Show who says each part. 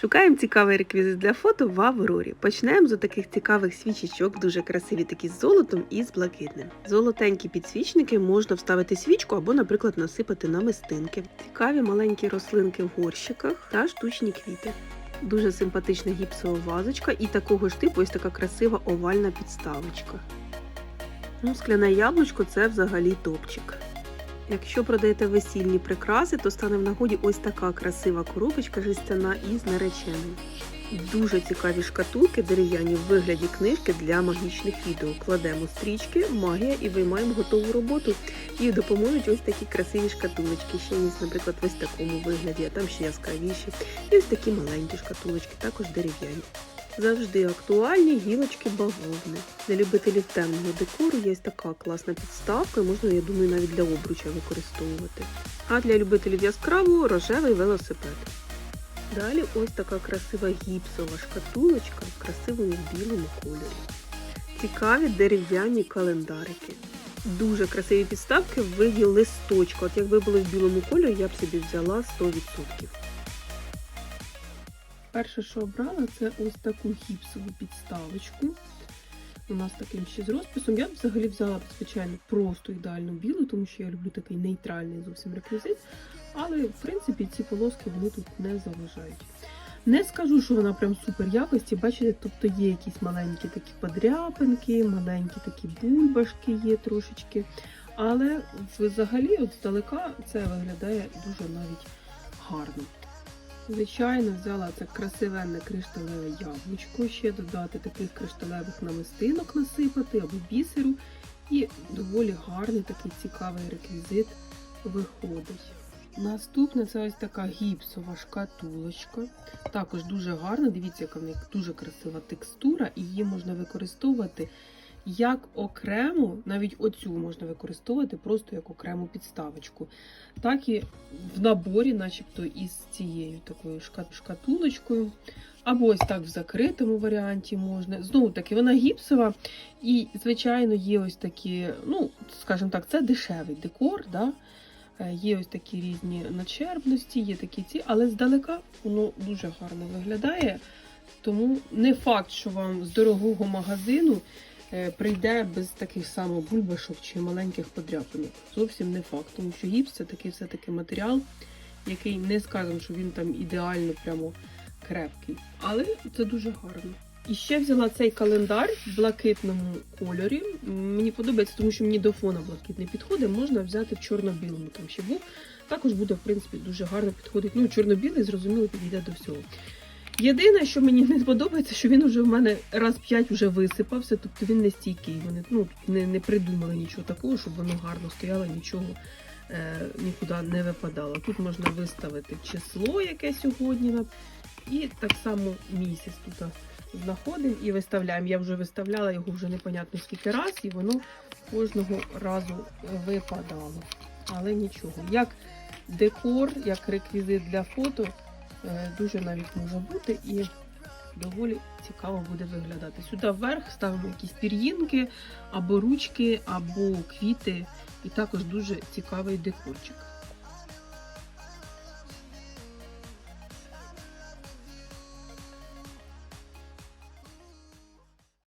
Speaker 1: Шукаємо цікавий реквізит для фото в Аврорі. Почнемо з таких цікавих свічечок, дуже красиві такі з золотом і з блакитним. Золотенькі підсвічники можна вставити свічку або, наприклад, насипати на мистинки. Цікаві маленькі рослинки в горщиках та штучні квіти. Дуже симпатична гіпсова вазочка і такого ж типу ось така красива овальна підставочка. Ну, скляне яблучко це взагалі топчик. Якщо продаєте весільні прикраси, то стане в нагоді ось така красива коробочка жестяна із нареченим. Дуже цікаві шкатулки дерев'яні в вигляді книжки для магічних відео. Кладемо стрічки, магія і виймаємо готову роботу. І допоможуть ось такі красиві шкатулочки. Ще є, наприклад, в ось такому вигляді, а там ще яскравіші. І ось такі маленькі шкатулочки, також дерев'яні. Завжди актуальні гілочки бавовни. Для любителів темного декору є така класна підставка, можна, я думаю, навіть для обруча використовувати. А для любителів яскравого рожевий велосипед. Далі ось така красива гіпсова шкатулочка в красивому білому кольорі. Цікаві дерев'яні календарики. Дуже красиві підставки в виді листочка. От якби були в білому кольорі, я б собі взяла 100%. Перше, що обрала, це ось таку гіпсову підставочку. У нас таким ще з розписом. Я б взагалі взяла звичайно, просто ідеальну білу, тому що я люблю такий нейтральний зовсім реквізит. Але, в принципі, ці полоски вони тут не заважають. Не скажу, що вона прям супер якості. Бачите, тобто є якісь маленькі такі подряпинки, маленькі такі бульбашки є трошечки. Але взагалі, от здалека, це виглядає дуже навіть гарно. Звичайно, взяла це красивенне кришталеве яблучко, ще додати таких кришталевих намистинок насипати або бісеру. І доволі гарний такий цікавий реквізит виходить. Наступне це ось така гіпсова шкатулочка. Також дуже гарна. Дивіться, яка в неї дуже красива текстура, і її можна використовувати як окремо, навіть оцю можна використовувати просто як окрему підставочку. Так і в наборі, начебто, із цією такою шкатулочкою. Або ось так в закритому варіанті можна. Знову таки, вона гіпсова. І, звичайно, є ось такі, ну, скажімо так, це дешевий декор. Да? Е, Є ось такі різні начербності, є такі ці, але здалека воно дуже гарно виглядає. Тому не факт, що вам з дорогого магазину прийде без таких само бульбашок чи маленьких подряпинок. Зовсім не факт, тому що гіпс це такий все-таки матеріал, який не скажемо, що він там ідеально прямо крепкий. Але це дуже гарно. І ще взяла цей календар в блакитному кольорі. Мені подобається, тому що мені до фона блакитний підходить. Можна взяти в чорно-білому там ще був. Також буде, в принципі, дуже гарно підходить. Ну, чорно-білий, зрозуміло, підійде до всього. Єдине, що мені не подобається, що він уже в мене раз п'ять вже висипався, тобто він не стійкий. Вони ну, не, не придумали нічого такого, щоб воно гарно стояло, нічого е, нікуди не випадало. Тут можна виставити число, яке сьогодні, і так само місяць тут знаходимо і виставляємо. Я вже виставляла його вже непонятно скільки раз, і воно кожного разу випадало. Але нічого. Як декор, як реквізит для фото, дуже навіть може бути і доволі цікаво буде виглядати. Сюди вверх ставимо якісь пір'їнки, або ручки, або квіти, і також дуже цікавий декорчик.